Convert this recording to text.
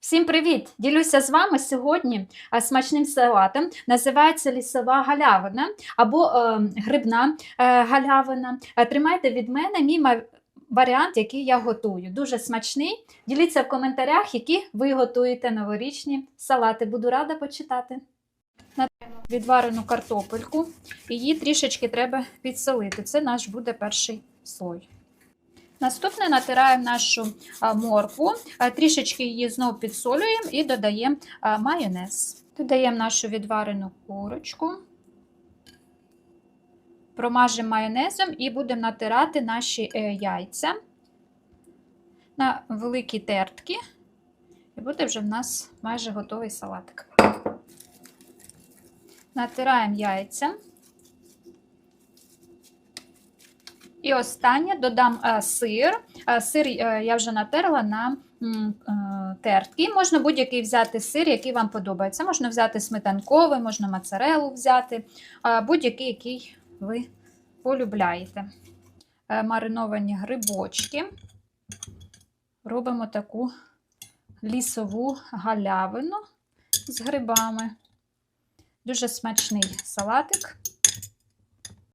Всім привіт! Ділюся з вами сьогодні смачним салатом. Називається лісова галявина або е, грибна е, галявина. Е, Тримайте від мене мій варіант, який я готую. Дуже смачний. Діліться в коментарях, які ви готуєте новорічні салати. Буду рада почитати. Надаємо відварену картопельку. Її трішечки треба підсолити. Це наш буде перший слой. Наступне натираємо нашу моркву, трішечки її знову підсолюємо і додаємо майонез. Додаємо нашу відварену курочку, промажемо майонезом і будемо натирати наші е, яйця на великі тертки. І буде вже в нас майже готовий салатик. Натираємо яйця. І останнє додам е, сир. Е, Сир е, я вже натерла на тертки. Можна будь-який взяти сир, який вам подобається. Можна взяти сметанковий, можна моцарелу взяти, будь-який, який ви полюбляєте. Мариновані грибочки. Робимо таку лісову галявину з грибами. Дуже смачний салатик.